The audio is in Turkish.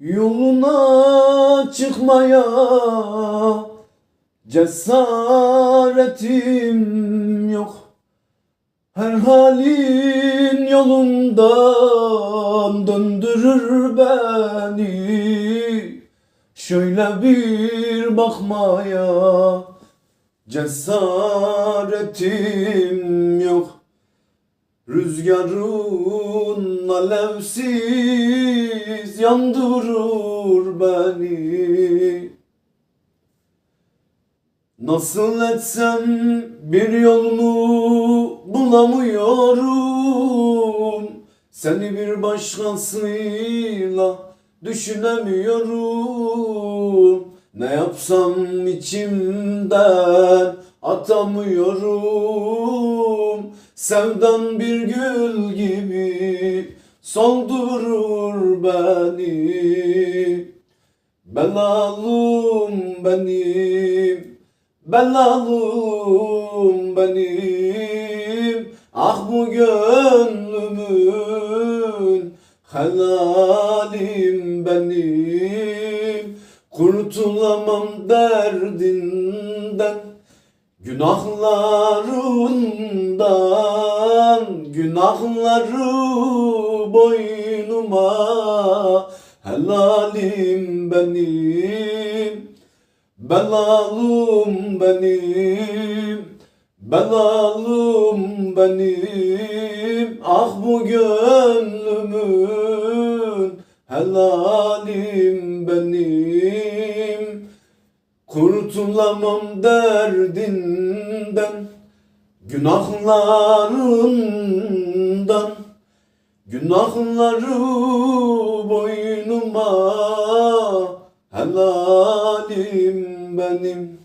Yoluna çıkmaya cesaretim yok. Her halin yolundan döndürür beni. Şöyle bir bakmaya cesaretim Rüzgarın alevsiz yandırır beni. Nasıl etsem bir yolunu bulamıyorum. Seni bir başkasıyla düşünemiyorum. Ne yapsam içimden atamıyorum Sevdan bir gül gibi soldurur beni. Belalım benim, belalım benim. Ah bu gönlümün helalim benim. Kurtulamam derdinden Günahlarından günahları boynuma. Helalim benim belalım benim belalım benim. Ah bu gönlümün helalim benim. Kurtulamam derdinden Günahlarından Günahları boynuma Helalim benim